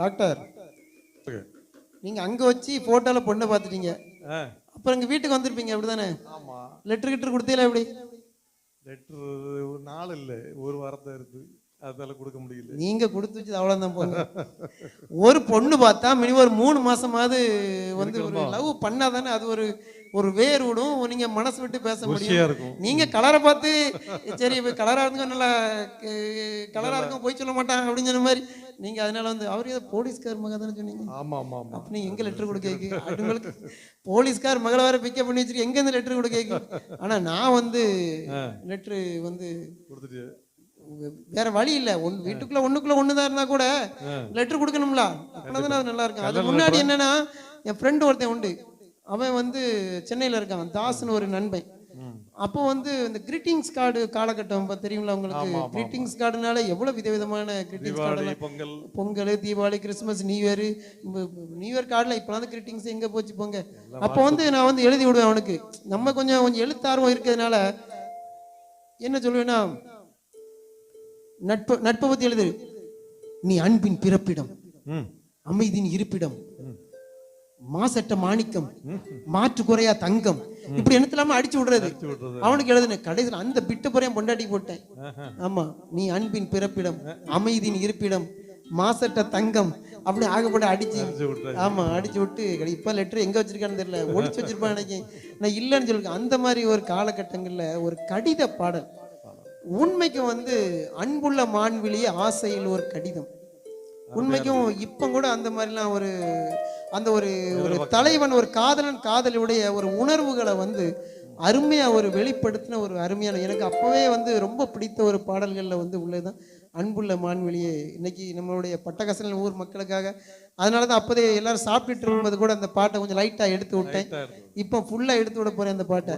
Doctor. நீங்க அங்க வச்சு போட்டோல பொண்ணை பார்த்துட்டீங்க. அப்புறம் இங்க வீட்டுக்கு வந்திருப்பீங்க அப்படிதானே? ஆமா. லெட்டர் கிட்டர் கொடுத்தீங்களா எப்படி? லெட்டர் ஒரு நாள் இல்லை ஒரு வாரத்தை இருக்கு. அதனால கொடுக்க முடியல. நீங்க கொடுத்து வச்சது அவ்வளவுதான் போங்க. ஒரு பொண்ணு பார்த்தா மினிமம் ஒரு மூணு மாசமாவது வந்து ஒரு லவ் பண்ணாதானே அது ஒரு ஒரு வேர் விடும் நீங்க மனசு விட்டு பேச முடியும். இருக்கும். நீங்க கலரை பார்த்து சரி கலரா இருந்துங்க நல்லா கலரா இருக்கும் போய் சொல்ல மாட்டாங்க அப்படின்னு சொன்ன மாதிரி நீங்க அதனால வந்து அவர் ஏதோ போலீஸ்கார் மக தானே சொன்னீங்க. ஆமா ஆமா ஆமா. அப்ப நீங்க எங்க லெட்டர் கொடுக்க போலீஸ்கார் மகளை வேற பிக்கப் பண்ணி வச்சிருக்கீங்க எங்க இருந்து லெட்டர் கொடுக்க ஆனா நான் வந்து லெட்டர் வந்து கொடுத்துட்டு. வேற வழி இல்ல. ஒன் வீட்டுக்குள்ள ஒண்ணுக்குள்ள ஒண்ணுதான் இருந்தா கூட லெட்டர் கொடுக்கணும்ல. அப்பதான் அது நல்லா இருக்கும். அது முன்னாடி என்னன்னா என் ஃப்ரெண்டு ஒருத்தன் உண்டு. அவன் வந்து சென்னையில இருக்கான். தாஸ்னு ஒரு நண்பன். அப்போ வந்து இந்த கிரீட்டிங்ஸ் கார்டு காலகட்டம் தெரியுங்களா உங்களுக்கு? கிரீட்டிங்ஸ் கார்டுனால எவ்வளவு விதவிதமான greetings card Pongal. Pongal Deepavali Christmas new year new year கார்டில் இப்போ வந்து கிரீட்டிங்ஸ் எங்கே போச்சு போங்க? அப்போ வந்து நான் வந்து எழுதி விடுவேன் அவனுக்கு. நம்ம கொஞ்சம் கொஞ்சம் எழுத்தார்வம் இருக்கிறதுனால என்ன சொல்லுவேன்னா நட்பு நட்பை பற்றி எழுது நீ அன்பின் பிறப்பிடம் ம். அமைதியின் இருப்பிடம் மாசற்ற மாணிக்கம் மாற்று குறையா தங்கம். இப்படி என்னத்திலாம அடிச்சு விடுறது. அவனுக்கு எழுதுனேன் கடைசியில் அந்த பிட்டு புறையும் பொண்டாட்டி போட்டேன். ஆமா நீ அன்பின் பிறப்பிடம் அமைதியின் இருப்பிடம் மாசற்ற தங்கம் அப்படி ஆகப்பட அடிச்சு. ஆமா அடிச்சு விட்டு இப்ப லெட்டர் எங்க வச்சிருக்கான்னு தெரியல ஒளிச்சு வச்சிருப்பான் எனக்கு. நான் இல்லைன்னு சொல்லுங்க அந்த மாதிரி ஒரு காலகட்டங்கள்ல ஒரு கடித பாடல். உண்மைக்கும் வந்து அன்புள்ள மான்விழிய ஆசையில் ஒரு கடிதம். உண்மைக்கும் இப்ப கூட அந்த மாதிரிலாம் ஒரு அந்த ஒரு ஒரு தலைவன் ஒரு காதலன் காதலியுடைய ஒரு உணர்வுகளை வந்து அருமையா ஒரு வெளிப்படுத்தின ஒரு அருமையான எனக்கு அப்பவே வந்து ரொம்ப பிடித்த ஒரு பாடல்கள்ல வந்து உள்ளதுதான். அன்புள்ள மான்வெளியே இன்னைக்கு நம்மளுடைய பட்டகசன ஊர் மக்களுக்காக. அதனால தான் அப்போதே எல்லாரும் சாப்பிட்டுட்டு இருக்கும்போது கூட அந்த பாட்டை கொஞ்சம் லைட்டா எடுத்து விட்டேன். இப்போ ஃபுல்லா எடுத்து விட போறேன் அந்த பாட்டை.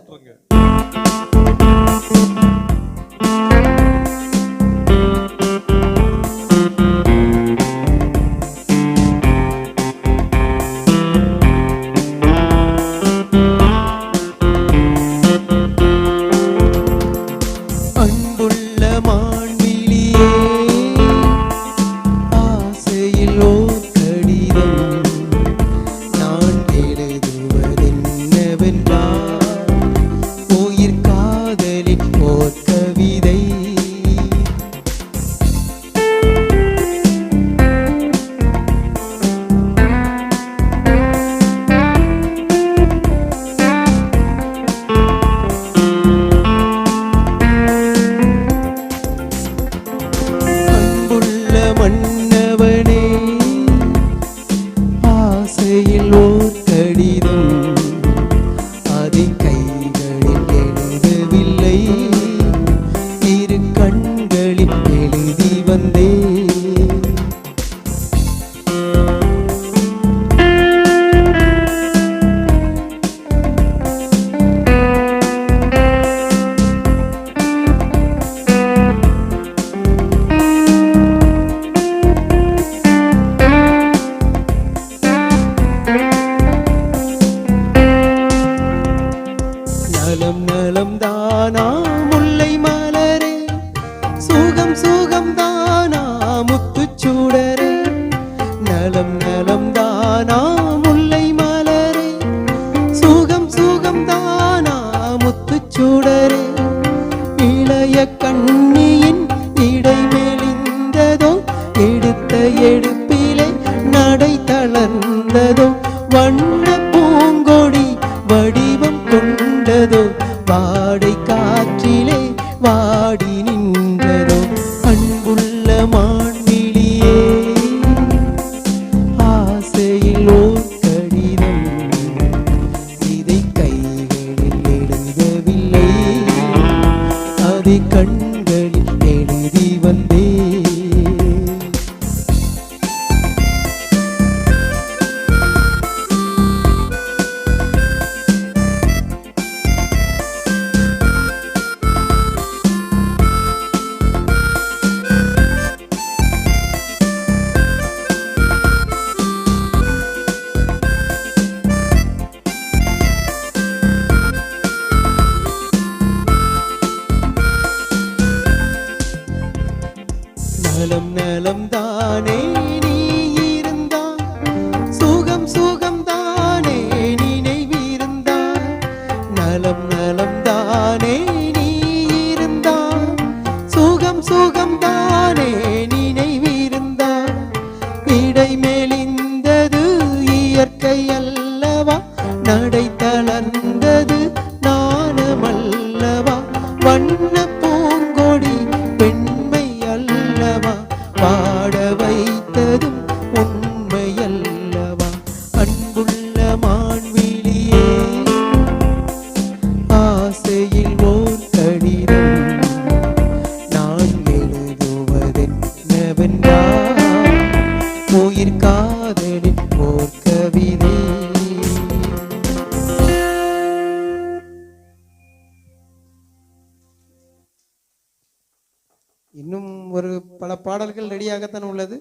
பாடல்கள் உள்ளது.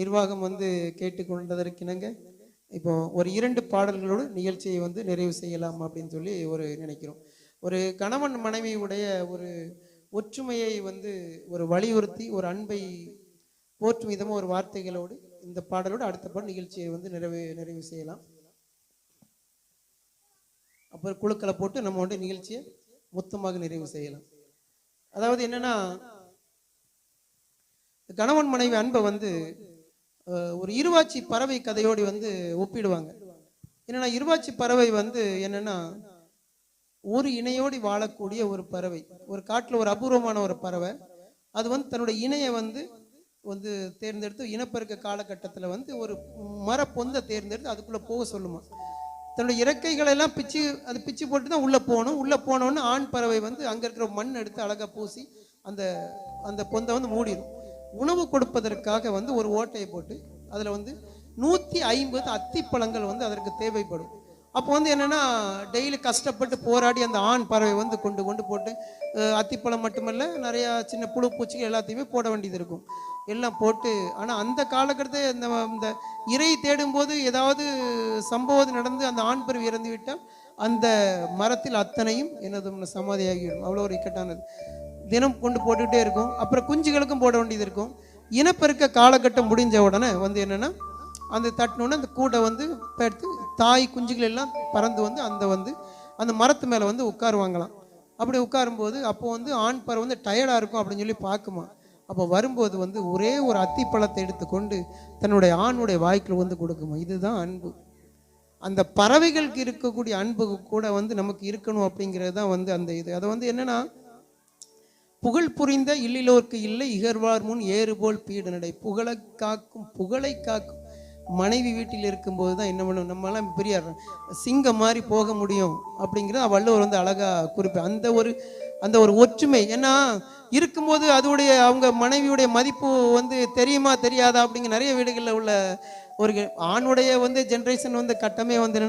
நிர்வாகம் வந்து கேட்டுக்கொண்டதற்கிணங்க. இப்போ ஒரு இரண்டு பாடல்களோடு நிகழ்ச்சியை வந்து நிறைவு செய்யலாம் அப்படின்னு சொல்லி ஒரு நினைக்கிறோம். ஒரு கணவன் மனைவியுடைய ஒரு ஒற்றுமையை வந்து ஒரு வலியுறுத்தி ஒரு அன்பை போற்றும் விதமாக ஒரு வார்த்தைகளோடு இந்த பாடலோடு அடுத்த பாடல் நிகழ்ச்சியை வந்து நிறைவு நிறைவு செய்யலாம். அப்புறம் குழுக்களை போட்டு நம்ம வந்து நிகழ்ச்சியை மொத்தமாக நிறைவு செய்யலாம். அதாவது என்னன்னா கணவன் மனைவி அன்பை வந்து ஒரு இருவாச்சி பறவை கதையோடு வந்து ஒப்பிடுவாங்க. என்னன்னா இருவாச்சி பறவை வந்து என்னன்னா ஒரு இணையோடி வாழக்கூடிய ஒரு பறவை. ஒரு காட்டில் ஒரு அபூர்வமான ஒரு பறவை. அது வந்து தன்னுடைய இணையை வந்து வந்து தேர்ந்தெடுத்து இனப்பெருக்க காலகட்டத்தில் வந்து ஒரு மரப்பொந்தை தேர்ந்தெடுத்து அதுக்குள்ளே போக சொல்லுமா. தன்னுடைய இறக்கைகளை எல்லாம் பிச்சு அது பிச்சு போட்டு தான் உள்ளே போகணும். உள்ளே போனோன்னு ஆண் பறவை வந்து அங்கே இருக்கிற மண் எடுத்து அழகாக பூசி அந்த அந்த பொந்தை வந்து மூடிடும் உணவு கொடுப்பதற்காக வந்து ஒரு ஓட்டையை போட்டு அதில் வந்து நூற்றி ஐம்பது அத்திப்பழங்கள் வந்து அதற்கு தேவைப்படும். அப்போ வந்து என்னென்னா டெய்லி கஷ்டப்பட்டு போராடி அந்த ஆண் பறவை வந்து கொண்டு கொண்டு போட்டு அத்திப்பழம் மட்டுமல்ல நிறையா சின்ன புழு பூச்சிகள் எல்லாத்தையுமே போட வேண்டியது இருக்கும். எல்லாம் போட்டு ஆனால் அந்த காலகட்டத்தை இந்த இந்த இறை தேடும்போது ஏதாவது சம்பவம் நடந்து அந்த ஆண் பறவை இறந்து விட்டால் அந்த மரத்தில் அத்தனையும் எனது சமாதியாகிவிடும். அவ்வளோ ஒரு இக்கட்டானது. தினம் கொண்டு போட்டுக்கிட்டே இருக்கும். அப்புறம் குஞ்சுகளுக்கும் போட வேண்டியது இருக்கும். இனப்பெருக்க காலகட்டம் முடிஞ்ச உடனே வந்து என்னென்னா அந்த தட்டினோடனே அந்த கூடை வந்து எடுத்து தாய் குஞ்சுகள் எல்லாம் பறந்து வந்து அந்த வந்து அந்த மரத்து மேலே வந்து உட்காருவாங்களாம். அப்படி உட்காரும்போது அப்போ வந்து ஆண் பறவை வந்து டயர்டாக இருக்கும் அப்படின்னு சொல்லி பார்க்குமா. அப்போ வரும்போது வந்து ஒரே ஒரு அத்திப்பழத்தை எடுத்துக்கொண்டு தன்னுடைய ஆணுடைய வாய்க்கில் வந்து கொடுக்குமா. இதுதான் அன்பு. அந்த பறவைகளுக்கு இருக்கக்கூடிய அன்பு கூட வந்து நமக்கு இருக்கணும் அப்படிங்கிறது தான் வந்து அந்த இது. அதை வந்து என்னென்னா புகழ் புரிந்த இல்லிலோர்க்கு இல்லை இகர்வார் முன் ஏறுபோல் பீடு நடை புகழை காக்கும் புகழை காக்கும் மனைவி வீட்டில் இருக்கும்போது தான் என்ன பண்ணும்? நம்மலாம் பெரிய சிங்கம் மாதிரி போக முடியும் அப்படிங்கிறத வள்ளுவர் வந்து அழகாக குறிப்பேன் அந்த ஒரு அந்த ஒரு ஒற்றுமை. ஏன்னா இருக்கும்போது அதோடைய அவங்க மனைவியுடைய மதிப்பு வந்து தெரியுமா தெரியாதா அப்படிங்கிற நிறைய வீடுகளில் உள்ள ஒரு ஆணுடைய வந்து ஜென்ரேஷன் வந்து கட்டமே வந்து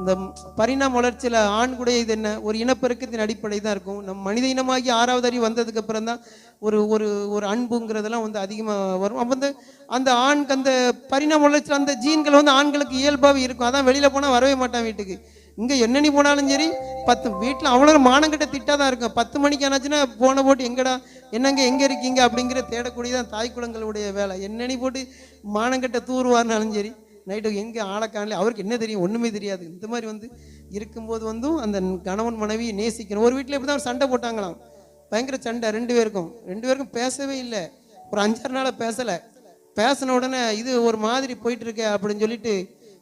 இந்த பரிணாம வளர்ச்சியில் ஆண்குடைய இது என்ன? ஒரு இனப்பெருக்கத்தின் அடிப்படை தான் இருக்கும். நம் மனித இனமாகி ஆறாவது அறிவு வந்ததுக்கு அப்புறம் தான் ஒரு ஒரு ஒரு அன்புங்கிறதெல்லாம் வந்து அதிகமாக வரும். அப்போ வந்து அந்த ஆண்க்கு அந்த பரிணாம வளர்ச்சியில் அந்த ஜீன்கள் வந்து ஆண்களுக்கு இயல்பாகவே இருக்கும். அதான் வெளியில் போனால் வரவே மாட்டான் வீட்டுக்கு. இங்கே என்னென்னி போனாலும் சரி பத்து வீட்டில் அவ்வளோ மானங்கிட்ட திட்டாக தான் இருக்கும். பத்து மணிக்கு ஆனாச்சுன்னா போன போட்டு எங்கடா? என்னங்க எங்கே இருக்கீங்க? அப்படிங்கிற தேடக்கூடியதான் தாய் குளங்களுடைய வேலை. என்னென்னி போட்டு மானங்கிட்ட தூருவார்னாலும் சரி நைட்டு எங்கே ஆளை காணல அவருக்கு என்ன தெரியும்? ஒன்றுமே தெரியாது. இந்த மாதிரி வந்து இருக்கும்போது வந்தும் அந்த கணவன் மனைவி நேசிக்கணும். ஒரு வீட்டில் இப்படி தான் சண்டை போட்டாங்களாம். பயங்கர சண்டை ரெண்டு பேருக்கும். ரெண்டு பேருக்கும் பேசவே இல்லை. ஒரு அஞ்சாறு நாளாக பேசலை. பேசின உடனே இது ஒரு மாதிரி போயிட்டு இருக்க அப்படின்னு சொல்லிட்டு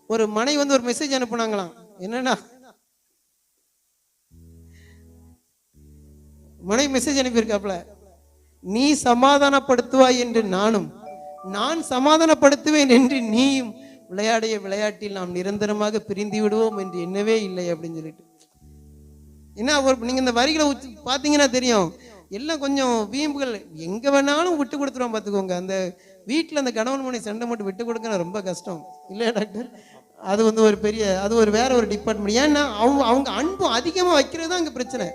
ஒரு மனைவி வந்து ஒரு மெசேஜ் அனுப்புனாங்களாம். என்னன்னா மனைவி மெசேஜ் அனுப்பியிருக்காப்ல நீ சமாதானப்படுத்துவாய் என்று நானும் நான் சமாதானப்படுத்துவேன் என்று நீயும் விளையாடிய விளையாட்டில் நாம் நிரந்தரமாக பிரிந்து விடுவோம் என்று எண்ணவே இல்லை அப்படின்னு சொல்லிட்டு. என்ன ஒரு நீங்க இந்த வரிகளை உச்சு பார்த்தீங்கன்னா தெரியும். எல்லாம் கொஞ்சம் வீம்புகள் எங்க வேணாலும் விட்டு கொடுத்துருவோம் பார்த்துக்கோங்க. அந்த வீட்டில் அந்த கணவன் மனை சண்டை மட்டும் விட்டு கொடுக்க ரொம்ப கஷ்டம். இல்லையா டாக்டர்? அது வந்து ஒரு பெரிய அது ஒரு வேற ஒரு டிபார்ட்மெண்ட் ஏன்னா அவங்க அவங்க அன்பு அதிகமாக வைக்கிறது தான் அங்கே பிரச்சனை.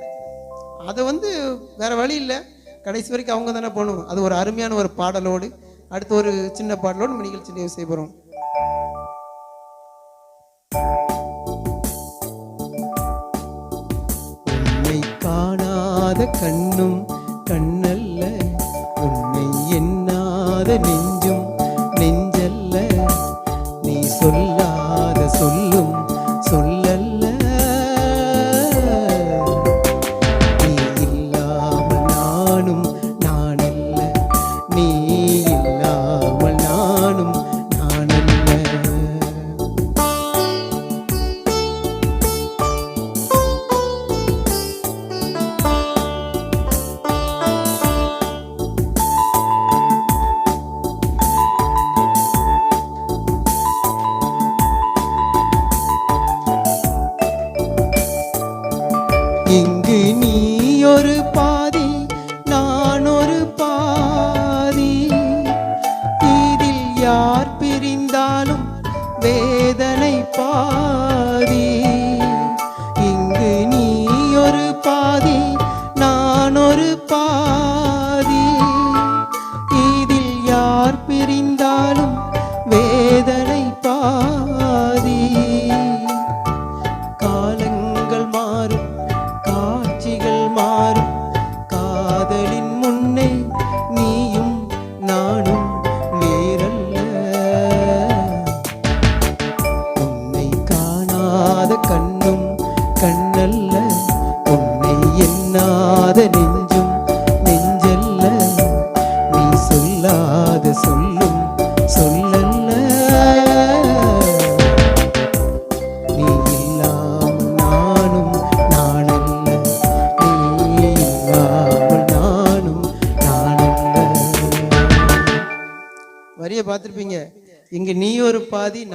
அதை வந்து வேற வழி இல்லை. கடைசி வரைக்கும் அவங்க தானே போகணும். அது ஒரு அருமையான ஒரு பாடலோடு அடுத்து ஒரு சின்ன பாடலோடு நம்ம நிகழ்ச்சி செய்கிறோம் കണ്ണു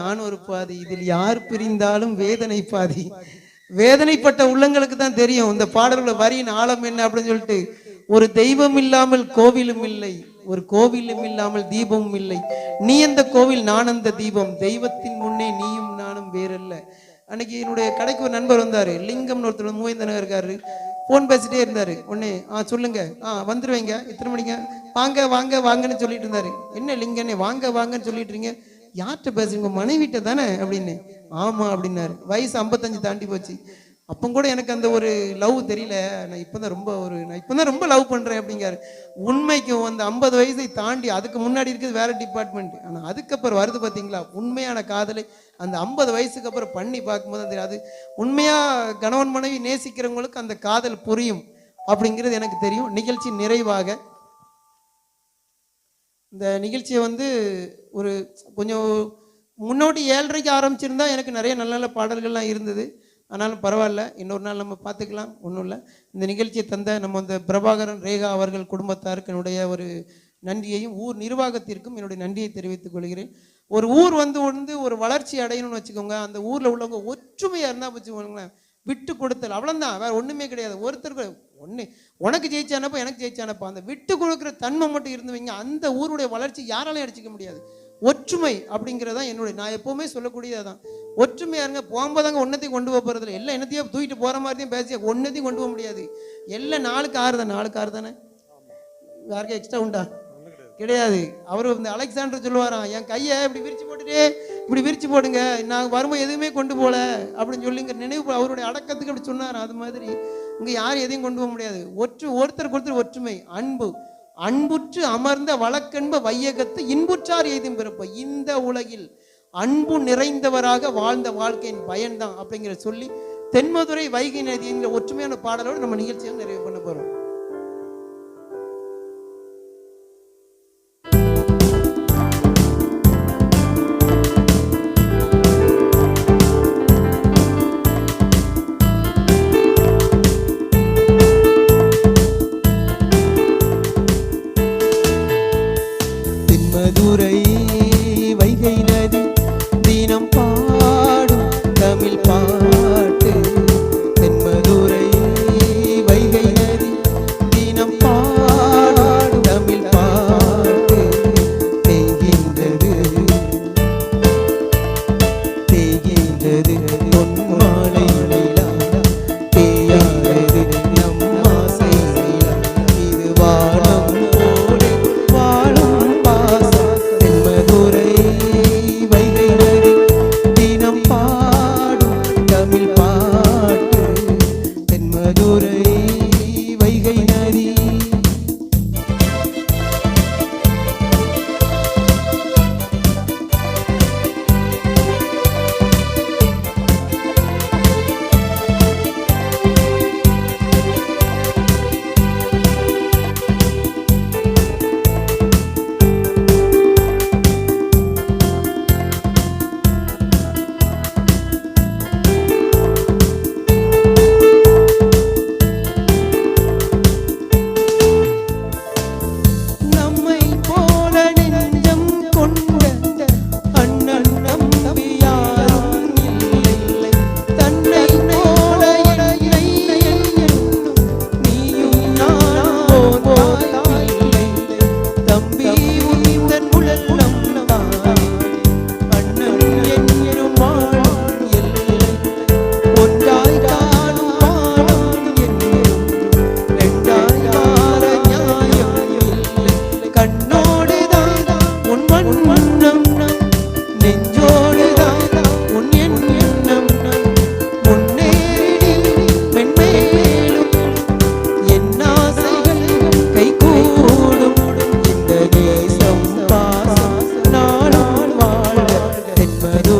நான் ஒரு பாதி இதில் யார் பிரிந்தாலும் வேதனை பாதி. வேதனைப்பட்ட உள்ளங்களுக்கு தான் தெரியும் இந்த பாடல்களை வரியின் ஆழம் என்ன அப்படின்னு சொல்லிட்டு. ஒரு தெய்வம் இல்லாமல் கோவிலும் இல்லை ஒரு கோவிலும் இல்லாமல் தீபமும் இல்லை. நீ அந்த கோவில் நான் அந்த தீபம். தெய்வத்தின் முன்னே நீயும் நானும் வேறல்ல. அன்னைக்கு என்னுடைய கடைக்கு ஒரு நண்பர் வந்தாரு லிங்கம்னு ஒருத்தர் மூவேந்தனர் இருக்காரு. ஃபோன் பேசிட்டே இருந்தாரு. உடனே ஆ சொல்லுங்க. ஆ வந்துருவீங்க. இத்தனை மணிக்கு வாங்க வாங்க வாங்கன்னு சொல்லிட்டு இருந்தாரு. என்ன லிங்கன்னு வாங்க வாங்கன்னு சொல்லிட்டு இருக்கீங்க? யார்கிட்ட பேசுறீங்க உங்க மனைவிட்ட தானே அப்படின்னு. ஆமா அப்படின்னாரு. வயசு ஐம்பத்தஞ்சு தாண்டி போச்சு. அப்போ கூட எனக்கு அந்த ஒரு லவ் தெரியல. நான் இப்போதான் ரொம்ப ஒரு நான் இப்போதான் ரொம்ப லவ் பண்றேன் அப்படிங்காரு உண்மைக்கும் அந்த ஐம்பது வயசை தாண்டி அதுக்கு முன்னாடி இருக்குது வேற டிபார்ட்மெண்ட் ஆனால் அதுக்கப்புறம் வருது பார்த்தீங்களா உண்மையான காதலை அந்த ஐம்பது வயசுக்கு அப்புறம் பண்ணி பார்க்கும்போது தெரியாது. தெரியும் உண்மையா கணவன் மனைவி நேசிக்கிறவங்களுக்கு அந்த காதல் புரியும் அப்படிங்கிறது எனக்கு தெரியும். நிகழ்ச்சி நிறைவாக. இந்த நிகழ்ச்சியை வந்து ஒரு கொஞ்சம் முன்னோட்டி ஏழரைக்கு ஆரம்பிச்சிருந்தா எனக்கு நிறைய நல்ல நல்ல பாடல்கள்லாம் இருந்தது. ஆனாலும் பரவாயில்ல. இன்னொரு நாள் நம்ம பார்த்துக்கலாம். ஒன்றும் இல்லை. இந்த நிகழ்ச்சியை தந்த நம்ம இந்த பிரபாகரன் ரேகா அவர்கள் குடும்பத்தாருக்கு என்னுடைய ஒரு நன்றியையும் ஊர் நிர்வாகத்திற்கும் என்னுடைய நன்றியை தெரிவித்துக் கொள்கிறேன். ஒரு ஊர் வந்து வந்து ஒரு வளர்ச்சி அடையணும்னு வச்சுக்கோங்க. அந்த ஊரில் உள்ளவங்க ஒற்றுமையாக இருந்தால் வச்சுக்கோங்களேன். விட்டு கொடுத்தல் அவ்வளோதான் வேறு ஒன்றுமே கிடையாது. ஒருத்தருக்கு ஒன்று உனக்கு ஜெயிச்சானப்போ எனக்கு ஜெயிச்சானப்போ. அந்த விட்டு கொடுக்குற தன்மை மட்டும் இருந்து வைங்க அந்த ஊருடைய வளர்ச்சி யாராலையும் அடிச்சுக்க முடியாது. ஒற்றுமை அப்படிங்கிறதான் என்னுடைய நான் எப்பவுமே சொல்லக்கூடியதான் ஒற்றுமையா இருங்க போகும்போதாங்க ஒன்றத்தையும் கொண்டு போக போகிறதில்ல எல்லாம் என்னத்தையும் தூக்கிட்டு போகிற மாதிரியும் பேசி ஒன்றத்தையும் கொண்டு போக முடியாது. எல்லாம் நாளுக்கு ஆறு தான்? நாளுக்கு ஆறு தானே? யாருக்கும் எக்ஸ்ட்ரா உண்டா? கிடையாது. அவர் இந்த அலெக்சாண்டர் சொல்லுவாராம் என் கையை இப்படி விரிச்சு போட்டுட்டு இப்படி விரிச்சு போடுங்க. நான் வரும்போது எதுவுமே கொண்டு போகல. அப்படின்னு சொல்லிங்க நினைவு அவருடைய அடக்கத்துக்கு அப்படி சொன்னாராம் அது மாதிரி இங்க யாரும் எதையும் கொண்டு போக முடியாது. ஒற்று ஒருத்தருக்கு ஒருத்தர் ஒற்றுமை அன்பு. அன்புற்று அமர்ந்த வழக்கன்ப வையகத்து இன்புற்றார் எய்தும் பிறப்பு இந்த உலகில் அன்பு நிறைந்தவராக வாழ்ந்த வாழ்க்கையின் பயன்தான் அப்படிங்கிற சொல்லி தென்மதுரை வைகை நதிங்கிற ஒற்றுமையான பாடலோடு நம்ம நிகழ்ச்சியை நிறைவு பண்ண போகிறோம்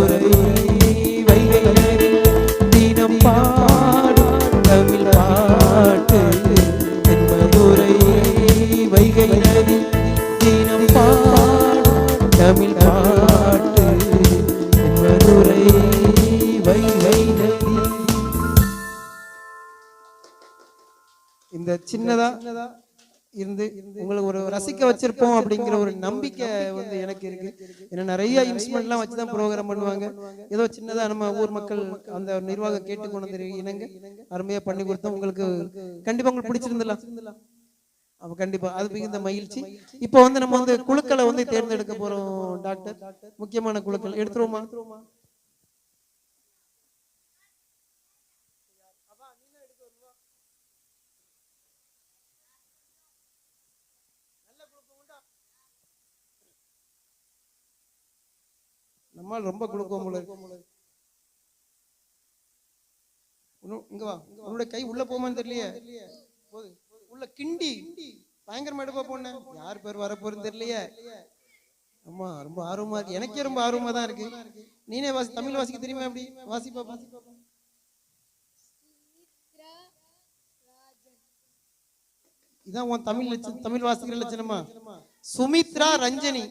por aí. வச்சிருப்போம் அப்படிங்கிற ஒரு நம்பிக்கை வந்து எனக்கு இருக்கு. ஏன்னா நிறைய இன்ஸ்ட்ருமெண்ட்லாம் வச்சு தான் ப்ரோக்ராம் பண்ணுவாங்க. ஏதோ சின்னதா நம்ம ஊர் மக்கள் அந்த நிர்வாகம் கேட்டு கொண்டு வந்து இணங்க. அருமையா பண்ணி கொடுத்தோம் உங்களுக்கு கண்டிப்பா உங்களுக்கு பிடிச்சிருந்தலாம் அப்ப கண்டிப்பா அது மிகுந்த மகிழ்ச்சி. இப்போ வந்து நம்ம வந்து குழுக்களை வந்து தேர்ந்தெடுக்க போறோம் டாக்டர். முக்கியமான குழுக்கள் எடுத்துருவோமா? நம்மால் ரொம்ப. உன்னு- இங்க வா. உன்னோட கை உள்ள போமான்னு தெரியலையே? போது உள்ள கிண்டி. பயங்கரமா எடுப்பா போனேன் யார் பேர் வர போறதுன்னு தெரியலையே? ஆமா ரொம்ப ஆர்வமா இருக்கு. எனக்கே ரொம்ப ஆர்வமா தான் இருக்கு. நீனே வாசி தமிழ் வாசிக்க தெரியுமா எப்படி? வாசி பாப்பா இதான் உன் தமிழ் லட்சணம் தமிழ் வாசிக்கிற லட்சணமா? சுமித்ரா ரஞ்சனி.